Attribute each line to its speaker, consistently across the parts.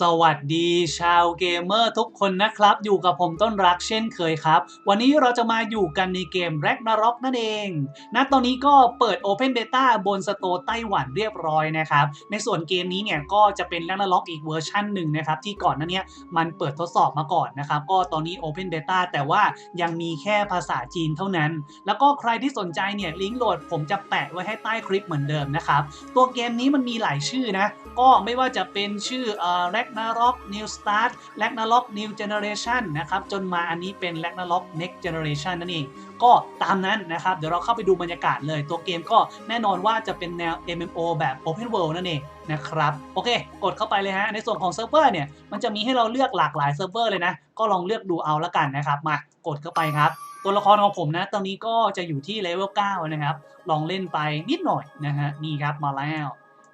Speaker 1: สวัสดีชาวเกมเมอร์ทุกคนนะครับ อยู่กับผมต้นรักเช่นเคยครับ วันนี้เราจะมาอยู่กันในเกม Ragnarok นั่นเองณตอนนี้ก็เปิด Open Beta บนสโตไต้หวันเรียบร้อยนะครับ ในส่วนเกมนี้เนี่ยก็จะเป็น Ragnarok อีกเวอร์ชันหนึ่งนะครับ ที่ก่อนหน้าเนี้ยมันเปิดทดสอบมาก่อนนะครับ ก็ตอนนี้ Open Beta แต่ว่ายังมีแค่ภาษาจีนเท่านั้น แล้วก็ใครที่สนใจเนี่ยลิงก์โหลดผมจะแปะไว้ให้ใต้คลิปเหมือนเดิมนะครับตัวเกมนี้มันมีหลายชื่อนะก็ไม่ว่าจะเป็นชื่อเอ่อ Ragnarok New Start Ragnarok New Generation นะครับจนมาอันนี้เป็น Ragnarok Next Generation นั่นเองก็ตามนั้นนะครับ เดี๋ยวเราเข้าไปดูบรรยากาศเลย ตัวเกมก็แน่นอนว่าจะเป็นแนว MMO แบบ Open World นั่นเองนะครับโอเค กดเข้าไปเลยฮะ ในส่วนของเซิร์ฟเวอร์เนี่ยมันจะมีให้เราเลือกหลากหลายเซิร์ฟเวอร์เลยนะ ก็ลองเลือกดูเอาละกันนะครับ มากดเข้าไปครับ ตัวละครของผมนะ ตอนนี้ก็จะอยู่ที่เลเวล9นะครับ ลองเล่นไปนิดหน่อยนะฮะนี่ครับมาแล้ว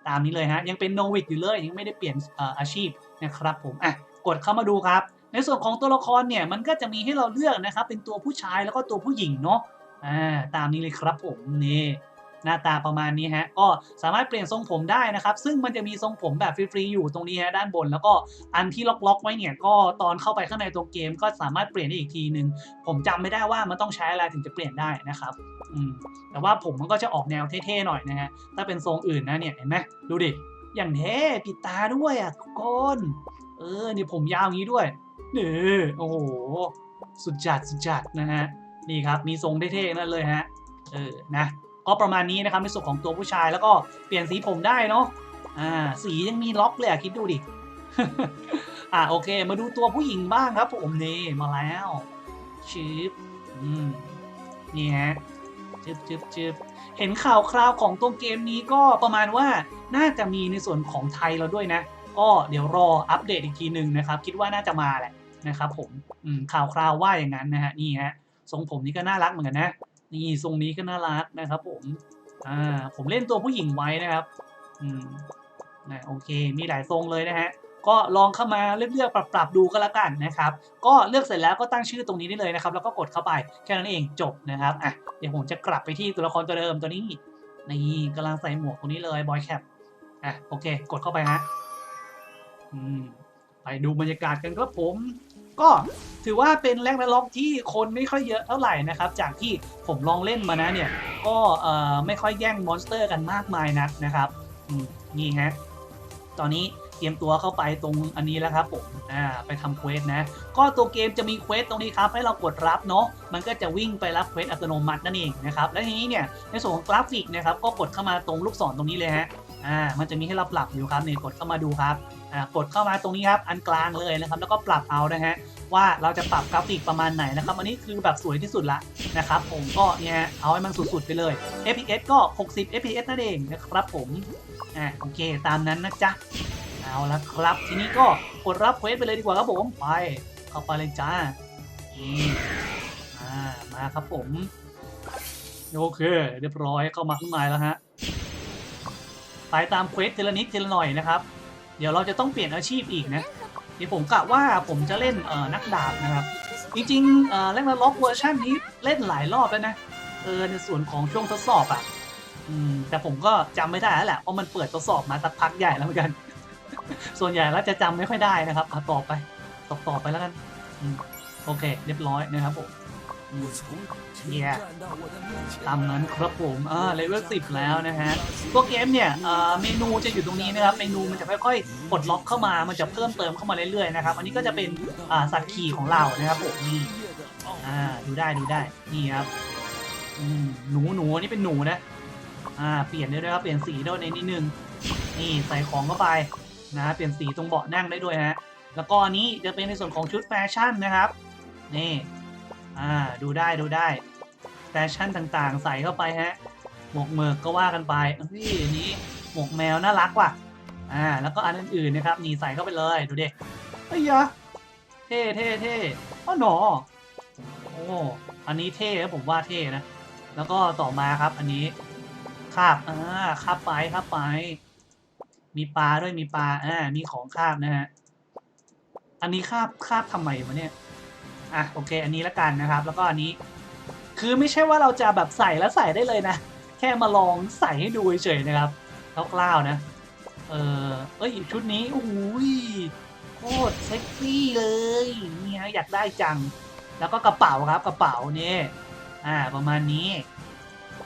Speaker 1: ตามนี้เลยฮะยังเป็นโนวิกอยู่เลยยังไม่ได้เปลี่ยนเอ่ออาชีพนะครับผมอะกดเข้ามาดูครับ ในส่วนของตัวละครเนี่ยมันก็จะมีให้เราเลือกนะครับเป็นตัวผู้ชายแล้วก็ตัวผู้หญิงเนาะอ่าตามนี้เลยครับผมนี่ หน้าตาประมาณนี้ฮะก็สามารถเปลี่ยนทรงผมได้นะครับ ซึ่งมันจะมีทรงผมแบบฟรีๆอยู่ตรงนี้ฮะด้านบน แล้วก็อันที่ล็อกๆไว้เนี่ยก็ตอนเข้าไปข้างในตัวเกม ก็สามารถเปลี่ยนได้อีกทีนึง ผมจำไม่ได้ว่ามันต้องใช้อะไรถึงจะเปลี่ยนได้นะครับอืมแต่ว่าผมมันก็จะออกแนวเท่ๆหน่อยนะฮะถ้าเป็นทรงอื่นนะเนี่ยเห็นไหมดูดิอย่างเท่ปิดตาด้วยอะทุกคนเออนี่ผมยาวอย่างนี้ด้วยเนี่โอ้โหสุดจัดสุดจัดนะฮะนี่ครับมีทรงเท่ๆนั่นเลยฮะเออนะ ก็ประมาณนี้นะครับในส่วนของตัวผู้ชายแล้วก็เปลี่ยนสีผมได้เนาะอ่าสียังมีล็อกเลยอะคิดดูดิ อ่าโอเค มาดูตัวผู้หญิงบ้างครับผมนี่มาแล้วชิปอืมนี่ฮะจึบจึบจึบเห็นข่าวคราวของตัวเกมนี้ก็ประมาณว่าน่าจะมีในส่วนของไทยเราด้วยนะ ก็เดี๋ยวรออัปเดตอีกทีหนึ่งนะครับ คิดว่าน่าจะมาแหละนะครับผมอืมข่าวคราวว่าอย่างนั้นนะฮะนี่ฮะทรงผมนี่ก็น่ารักเหมือนกันนะ นี่ทรงนี้ก็น่ารักนะครับผม อ่า ผมเล่นตัวผู้หญิงไว้นะครับ อืมนะโอเค มีหลายทรงเลยนะฮะ ก็ลองเข้ามาเลือกๆปรับๆดูก็แล้วกันนะครับ ก็เลือกเสร็จแล้วก็ตั้งชื่อตรงนี้ได้เลยนะครับ แล้วก็กดเข้าไปแค่นั้นเองจบนะครับ อะ เดี๋ยวผมจะกลับไปที่ตัวละครตัวเดิมตัวนี้ นี่กำลังใส่หมวกตรงนี้เลยบอยแคป อะ โอเค กดเข้าไปฮะ อืม ไปดูบรรยากาศกันครับผม ก็ถือว่าเป็นแรกนาล็อกที่คนไม่ค่อยเยอะเท่าไหร่นะครับ จากที่ผมลองเล่นมานะเนี่ย ก็ไม่ค่อยแย่งมอนสเตอร์กันมากมายนักนะครับนี่ฮะตอนนี้เตรียมตัวเข้าไปตรงอันนี้แล้วครับผมอ่าไปทำเควสนะ ก็ตัวเกมจะมีเควสตรงนี้ครับให้เรากดรับเนาะ มันก็จะวิ่งไปรับเควสอัตโนมัตินั่นเองนะครับ และทีนี้เนี่ยในส่วนของกราฟิกนะครับก็กดเข้ามาตรงลูกศรตรงนี้เลยฮะ อ่า มันจะมีให้เราปรับอยู่ครับนี่กดเข้ามาดูครับ กดเข้ามาตรงนี้ครับอันกลางเลยนะครับแล้วก็ปรับเอานะฮะว่าเราจะปรับกราฟิกประมาณไหนนะครับอันนี้คือแบบสวยที่สุดละนะครับผมก็เนี่ยเอาให้มันสุดๆไปเลย FPS ก็ 60 FPS นั่นเองนะครับผมอ่าโอเคตามนั้นนะจ๊ะเอาละครับ ทีนี้ก็กดรับเควสไปเลยดีกว่าครับผมไปเข้าไปเลยจ้าอ่ามาครับผมโอเค เรียบร้อยเข้ามาข้างในแล้วฮะไปตามเควสทีละนิดทีละหน่อยนะครับ เดี๋ยวเราจะต้องเปลี่ยนอาชีพอีกนะ เดี๋ยวผมกะว่าผมจะเล่นเอ่อนักดาบนะครับ จริงๆเอ่อแรกนาล็อกเวอร์ชันนี้เล่นหลายรอบแล้วนะ เออในส่วนของช่วงทดสอบอะอืมแต่ผมก็จำไม่ได้แล้วแหละเพราะมันเปิดทดสอบมาสักพักใหญ่แล้วเหมือนกัน ส่วนใหญ่แล้วจะจำไม่ค่อยได้นะครับต่อไปต่อต่อไปแล้วกันอโอเค เรียบร้อยนะครับผม อืม Yeah ตามนั้นครับผมอ่าเลเวลสิบแล้วนะฮะตัวเกมเนี่ยเอ่อเมนูจะอยู่ตรงนี้นะครับ เมนูมันจะค่อยๆปลดล็อกเข้ามา มันจะเพิ่มเติมเข้ามาเรื่อยๆนะครับ อันนี้ก็จะเป็นอ่าสัตว์ขี่ของเรานะครับผมนี่อ่าดูได้ดูได้นี่ครับหนูหนูนนี้เป็นหนูนะอ่าเปลี่ยนได้ด้วยครับเปลี่ยนสีด้วยในนิดนึงนี่ใส่ของเข้าไปนะเปลี่ยนสีตรงเบาะนั่งได้ด้วยฮะแล้วก็อันนี้จะเป็นในส่วนของชุดแฟชั่นนะครับนี่ อ่า ดูได้ดูได้ แฟชั่นต่างๆ ใส่เข้าไปฮะ หมวกเมือกก็ว่ากันไปเฮ้ยอันนี้หมวกแมวน่ารักว่ะ อ่า แล้วก็อันอื่นๆนะครับ นี่ใส่เข้าไปเลย ดูดิเฮ้ยเท่เท่เท่อ๋อหนอ โอ้ อันนี้เท่นะผมว่าเท่นะ แล้วก็ต่อมาครับ อันนี้คาบ อ่าคาบไปคาบไป มีปลาด้วยมีปลา อ่า มีของคาบนะฮะ อันนี้คาบคาบทำไมวะเนี่ย อะโอเค อันนี้ละกันนะครับ แล้วก็อันนี้ คือไม่ใช่ว่าเราจะแบบใส่แล้วใส่ได้เลยนะ แค่มาลองใส่ให้ดูเฉยๆนะครับคร่าวๆนะ เออเอ้ยชุดนี้โอ้โหยโคตรเซ็กซี่เลยนี่ฮะอยากได้จัง แล้วก็กระเป๋าครับกระเป๋านี่อ่าประมาณนี้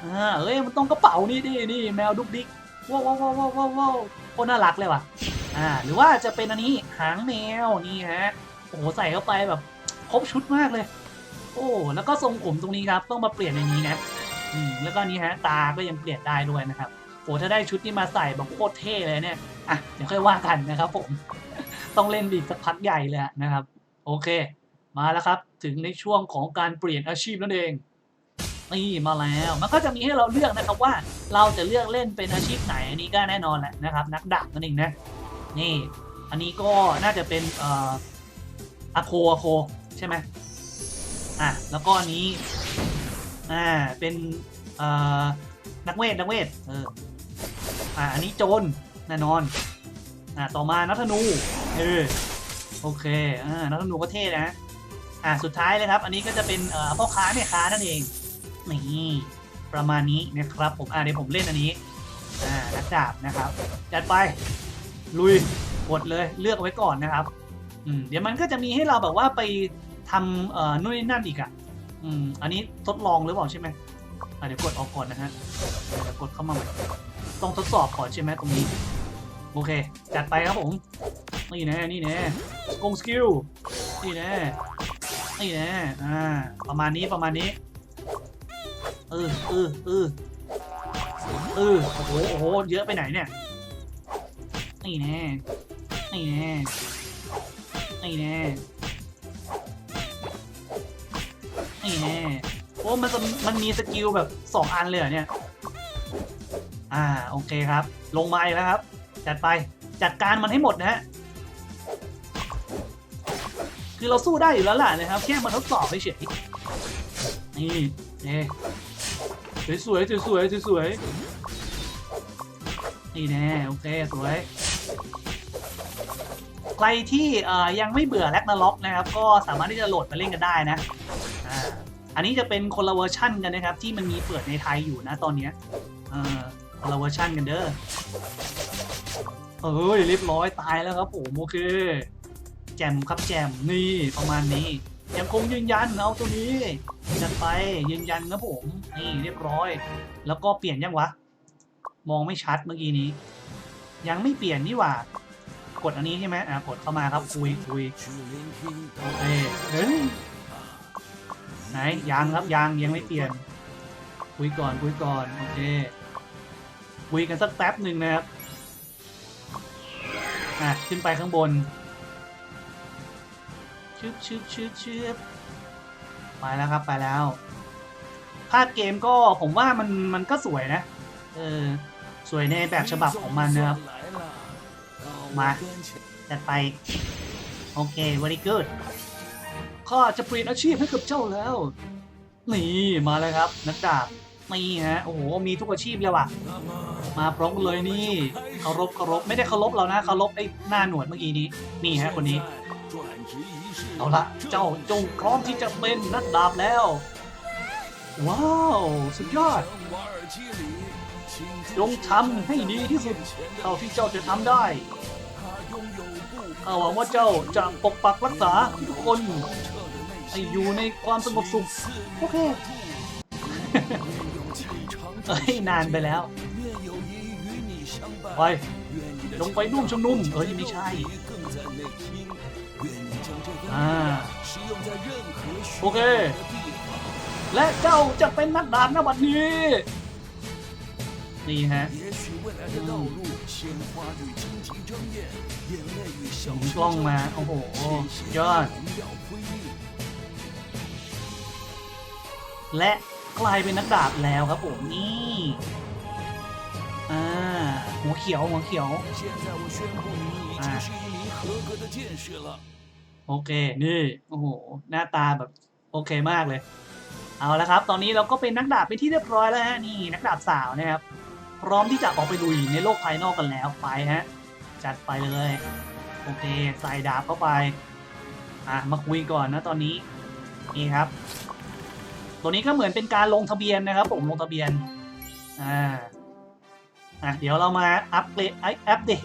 Speaker 1: อ่าเอ้ยมันต้องกระเป๋านี่ดินี่แมวดุกดิกว้าวว้าวว้าวว้าวว้าวว้าวโคตรน่ารักเลยว่ะอ่าหรือว่าจะเป็นอันนี้หางแมวนี่ฮะโอ้โหใส่เข้าไปแบบ ครบชุดมากเลย โอ้แล้วก็ทรงผมตรงนี้ครับต้องมาเปลี่ยนในนี้นะอืมแล้วก็นี้ฮะตาก็ยังเปลี่ยนได้ด้วยนะครับโอ้ถ้าได้ชุดนี้มาใส่แบบโคตรเท่เลยเนี่ยอะเดี๋ยวค่อยว่ากันนะครับผม ต้องเล่นอีกสักพักใหญ่เลยนะครับ โอเค มาแล้วครับ ถึงในช่วงของการเปลี่ยนอาชีพนั่นเองนี่มาแล้วมันก็จะมีให้เราเลือกนะครับว่าเราจะเลือกเล่นเป็นอาชีพไหนอันนี้ก็แน่นอนแหละนะครับ นักดาบนั่นเองนะนี่ อันนี้ก็น่าจะเป็นเอ่ออะโคอะโค ใช่ไหมอะแล้วก็อันนี้อ่าเป็นเอ่อนักเวทนักเวทเอออ่าอันนี้โจรแน่นอนอ่าต่อมานักธนูเออโอเคอ่านักธนูก็เท่นะอ่าสุดท้ายเลยครับ อันนี้ก็จะเป็นเอ่อพ่อค้าแม่ค้านั่นเองนี่ประมาณนี้นะครับผมอ่าเดี๋ยวผมเล่นอันนี้อ่านักดาบนะครับจัดไปลุยกดเลยเลือกเอาไว้ก่อนนะครับ เดี๋ยวมันก็จะมีให้เราแบบว่าไปทำเอ่อนู่นนี่นั่นอีกอะอืมอันนี้ทดลองหรือเปล่าใช่ไหมเดี๋ยวกดออกก่อนนะฮะเดี๋ยวกดเข้ามาใหม่ต้องทดสอบก่อนใช่ไหมตรงนี้ โอเค จัดไปครับผม นี่แน่นี่แน่กงสกิล นี่แน่นี่แน่อ่า ประมาณนี้ประมาณนี้ เออเออเออเออโอ้โหโอ้โหเยอะไปไหนเนี่ย นี่แน่นี่แน่ นี่แน่นี่แน่โอ้มันจะมันมีสกิลแบบสองอันเลยเหรอเนี่ย อ่าโอเคครับ ลงมาอีกแล้วครับ จัดไปจัดการมันให้หมดนะฮะคือเราสู้ได้อยู่แล้วแหละนะครับ แค่มาทดสอบเฉยๆนี่นี่สวยๆสวยๆสวยๆนี่แน่โอเคสวย รที่ยังไม่เบื่อแร็กนาล็อกนะครับ ก็สามารถที่จะโหลดมาเล่นกันได้นะอันนี้จะเป็นคนละเวอร์ชั่นกันนะครับ ที่มันมีเปิดในไทยอยู่นะตอนนี้คนละเวอร์ชั่นกันเด้อเอ้ยเรียบร้อยตายแล้วครับผมโอเค แจมครับแจมนี่ประมาณนี้ยังคงยืนยันเอาตัวนี้จัดไปยืนยันนะผมนี่เรียบร้อย แล้วก็เปลี่ยนยังวะ มองไม่ชัดเมื่อกี้นี้ ยังไม่เปลี่ยนนี่หว่า กดอันนี้ใช่ไหมอะกดเข้ามาครับคุยคุยโอเคเฮ้ยไหนยังครับยังยังไม่เปลี่ยน คุยก่อนคุยก่อนโอเคคุยกันสักแป๊บหนึ่งนะครับอะขึ้นไปข้างบนชึบชึบชึบชึบไปแล้วครับไปแล้วภาพเกมก็ผมว่ามันมันก็สวยนะ เออ สวยในแบบฉบับของมันนะครับ มาจัดไป โอเค very good ข้าจะเปลี่ยนอาชีพให้กับเจ้าแล้ว นี่ มาเลยครับ นักดาบนี่ฮะ โอ้โห มีทุกอาชีพเลยว่ะ มาพร้อมเลยนี่เคารพเคารพไม่ได้เคารพเรานะเคารพไอ้หน้าหนวดเมื่อกี้นี้ นี่ฮะคนนี้ เอาละเจ้าจงพร้อมที่จะเป็นนักดาบแล้ว ว้าว สุดยอดจงทำให้ดีที่สุดเท่าที่เจ้าจะทำได้ ข้าหวังว่าเจ้าจะปกปักรักษาทุกคนให้อยู่ในความสงบสุข โอเคเอ้ยนานไปแล้ว ไป ลงไปร่วมชุมนุมเอ้ยไม่ใช่อ่าโอเค และเจ้าจะเป็นนักดาบณบัดนี้ นี่ฮะส่งกล้องมา โอ้โห ยอด และกลายเป็นนักดาบแล้วครับผมนี่อ่าหัวเขียว หัวเขียวโอเค นี่ โอ้โห หน้าตาแบบ โอเคมากเลย เอาละครับ ตอนนี้เราก็เป็นนักดาบเป็นที่เรียบร้อยแล้วฮะ นี่ นักดาบสาวนะครับ พร้อมที่จะออกไปลุยในโลกภายนอกกันแล้วไปฮะจัดไปเลย โอเค ใส่ดาบเข้าไป อะ มาคุยก่อนนะตอนนี้ นี่ครับ ตัวนี้ก็เหมือนเป็นการลงทะเบียนนะครับ ผมลงทะเบียน อ่า อะ เดี๋ยวเรามาอัปเดตไออัปเดต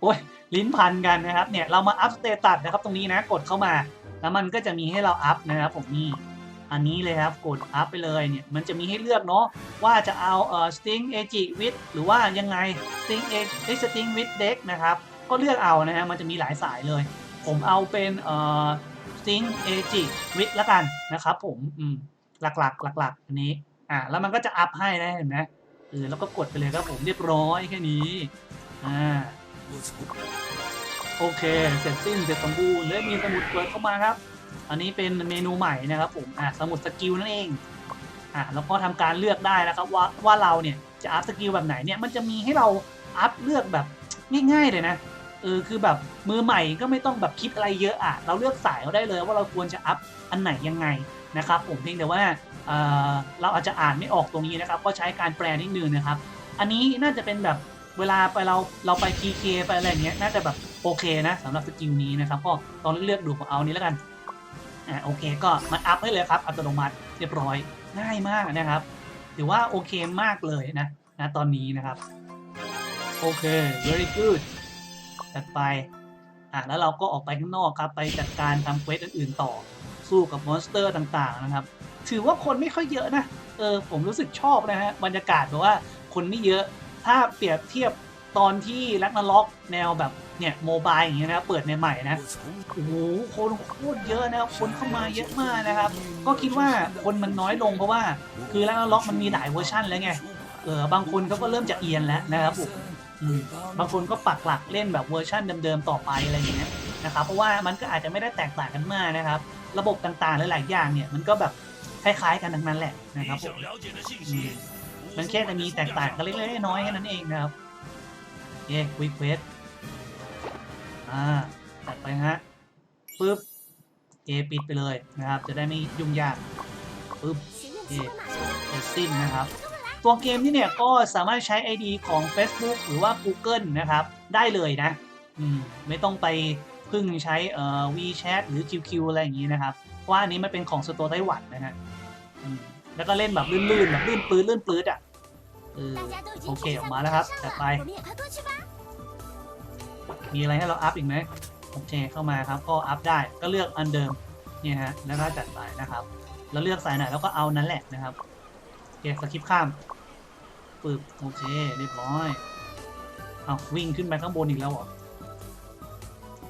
Speaker 1: โอ้ยลิ้นพันกันนะครับ เนี่ย เรามาอัปสเตตัสนะครับ ตรงนี้นะ กดเข้ามา แล้วมันก็จะมีให้เราอัพนะครับผมนี่ อันนี้เลยครับกดอัพไปเลยเนี่ยมันจะมีให้เลือกเนาะว่าจะเอาเอ่อ sting ag with หรือว่ายังไง sting ag sting with deck นะครับก็เลือกเอานะฮะมันจะมีหลายสายเลย ผมเอาเป็นเอ่อ sting ag with ละกันนะครับผมอืมหลักๆหลักๆอันนี้อ่าแล้วมันก็จะอัพให้นะเห็นไหมเออแล้วก็กดไปเลยครับผมเรียบร้อยแค่นี้อ่าโอเค เสร็จสิ้นเสร็จสมบูรณ์เลยมีสมุดเปิดเข้ามาครับ อันนี้เป็นเมนูใหม่นะครับผมอะสมุดสกิลนั่นเองอะแล้วก็ทำการเลือกได้นะครับว่าว่าเราเนี่ยจะอัพสกิลแบบไหนเนี่ยมันจะมีให้เราอัพเลือกแบบง่ายๆเลยนะเออคือแบบมือใหม่ก็ไม่ต้องแบบคิดอะไรเยอะอะเราเลือกสายเราได้เลยว่าเราควรจะอัพอันไหนยังไงนะครับผมเพียงแต่ว่าเออเราอาจจะอ่านไม่ออกตรงนี้นะครับ ก็ใช้การแปลนิดนึงนะครับ อันนี้น่าจะเป็นแบบเวลาไปเราเราไป PK ไปอะไรเงี้ยน่าจะแบบโอเคนะสำหรับสกิลนี้นะครับก็ลองเลือกดูผมเอานี้แล้วกัน อ่าโอเคก็มันอัพให้เลยครับอัตโนมัติเรียบร้อยง่ายมากนะครับถือว่าโอเคมากเลยนะนะตอนนี้นะครับ โอเค very good จัดไปอะแล้วเราก็ออกไปข้างนอกครับ ไปจัดการทำเควสอื่นๆต่อ สู้กับมอนสเตอร์ต่างๆนะครับ ถือว่าคนไม่ค่อยเยอะนะ เออ ผมรู้สึกชอบนะฮะบรรยากาศแบบว่าคนไม่เยอะถ้าเปรียบเทียบ ตอนที่แลกนาล็อกแนวแบบเนี่ยโมบายอย่างเงี้ยนะเปิดใหม่ๆนะโอ้โหคนโคตรเยอะนะครับคนเข้ามาเยอะมากนะครับ ก็คิดว่าคนมันน้อยลงเพราะว่า คือแลกนาล็อกมันมีหลายเวอร์ชันแล้วไงเออบางคนเขาก็เริ่มจะเอียนแล้วนะครับผมบางคนก็ปักหลักเล่นแบบเวอร์ชันเดิมๆต่อไปอะไรอย่างเงี้ยนะครับเพราะว่ามันก็อาจจะไม่ได้แตกต่างกันมากนะครับ ระบบต่างๆหลายๆอย่างเนี่ยมันก็แบบคล้ายๆกันทั้งนั้นแหละนะครับผมมมันแค่จะมีแตกต่างกันเล็กๆน้อยๆแค่นั้นเองนะครับ เย้ควิกเวสอ่าตัดไปฮะปึ๊บเอปิดไปเลยนะครับ จะได้ไม่ยุ่งยากปึ๊บเอเสร็จสิ้นนะครับ ตัวเกมนี่เนี่ยก็สามารถใช้ ID ของ Facebook หรือว่า Google นะครับ ได้เลยนะอืมไม่ต้องไปพึ่งใช้เอ่อ WeChat หรือ QQ อะไรอย่างนี้นะครับ เพราะว่าอันนี้มันเป็นของสโตร์ไต้หวันนะฮะแล้วก็เล่นแบบลื่นๆแบบลื่นปื้ดลื่นปื้ดอะ เออโอเคออกมาแล้วครับจัดไป มีอะไรให้เราอัพอีกไหมโอเคเข้ามาครับ ก็อัพได้ก็เลือกอันเดิมเนี่ยฮะแล้วก็จัดไปนะครับ แล้วเลือกสายไหนแล้วก็เอานั้นแหละนะครับโอเคสกิปข้ามปึบโอเคเรียบร้อยเอาวิ่งขึ้นไปข้างบนอีกแล้วเหรอ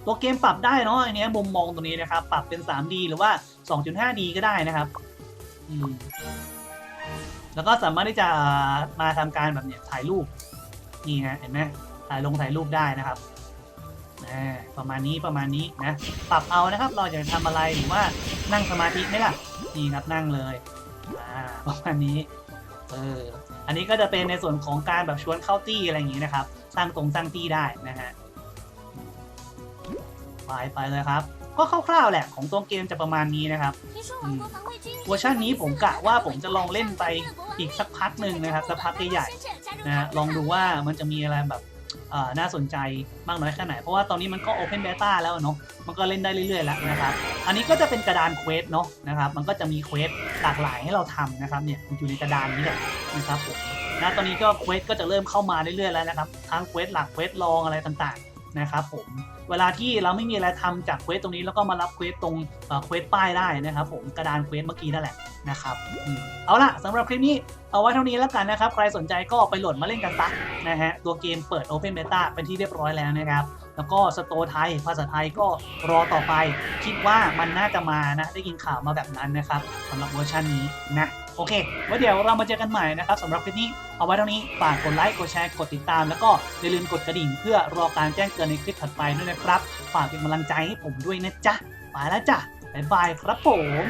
Speaker 1: ตัวเกมปรับได้เนาะอันเนี้ยมุมมองตรงนี้นะครับ ปรับเป็น 3D หรือว่า 2.5D ก็ได้นะครับ อืม แล้วก็สามารถที่จะมาทำการแบบเนี้ยถ่ายรูปนี่ฮะเห็นไหมถ่ายลงถ่ายรูปได้นะครับประมาณนี้ประมาณนี้นะปรับเอานะครับ เราอยากจะทำอะไรหรือว่านั่งสมาธิไหมล่ะนี่ครับนั่งเลยประมาณนี้เอออันนี้ก็จะเป็นในส่วนของการแบบชวนเข้าตี้อะไรอย่างนี้นะครับ สร้างตรงสร้างตี้ได้นะฮะไปไปเลยครับ ก็คร่าวๆแหละของตัวเกมจะประมาณนี้นะครับเวอร์ชันนี้ผมกะว่าผมจะลองเล่นไปอีกสักพักหนึ่งนะครับสักพักใหญ่ๆนะฮะลองดูว่ามันจะมีอะไรแบบเอ่อน่าสนใจมากน้อยแค่ไหน เพราะว่าตอนนี้มันก็ Open Beta แล้วเนาะมันก็เล่นได้เรื่อยๆแล้วนะครับ อันนี้ก็จะเป็นกระดานเควสเนาะนะครับ มันก็จะมีเควสหลากหลายให้เราทำนะครับเนี่ยมันอยู่ในกระดานนี้แหละนะครับผมนะตอนนี้ก็เควสก็จะเริ่มเข้ามาเรื่อยๆแล้วนะครับทั้งเควสหลักเควสรองอะไรต่างๆ นะครับผมเวลาที่เราไม่มีอะไรทำจากเควสตรงนี้แล้วก็มารับเควสตรงเควสป้ายได้นะครับผมกระดานเควสเมื่อกี้นั่นแหละนะครับเอาล่ะสำหรับคลิปนี้เอาไว้เท่านี้แล้วกันนะครับ ใครสนใจก็ไปโหลดมาเล่นกันซะนะฮะตัวเกมเปิด Open Beta เป็นที่เรียบร้อยแล้วนะครับแล้วก็สโตรไทยภาษาไทยก็รอต่อไป คิดว่ามันน่าจะมานะ ได้ยินข่าวมาแบบนั้นนะครับสำหรับเวอร์ชันนี้นะ โอเคไว้เดี๋ยวเรามาเจอกันใหม่นะครับสำหรับคลิปนี้เอาไว้เท่านี้ฝากกดไลค์กดแชร์กดติดตาม แล้วก็อย่าลืมกดกระดิ่งเพื่อรอการแจ้งเตือนในคลิปถัดไปด้วยนะครับ ฝากเป็นกำลังใจให้ผมด้วยนะจ๊ะไปแล้วจ้ะบ๊ายบายครับผม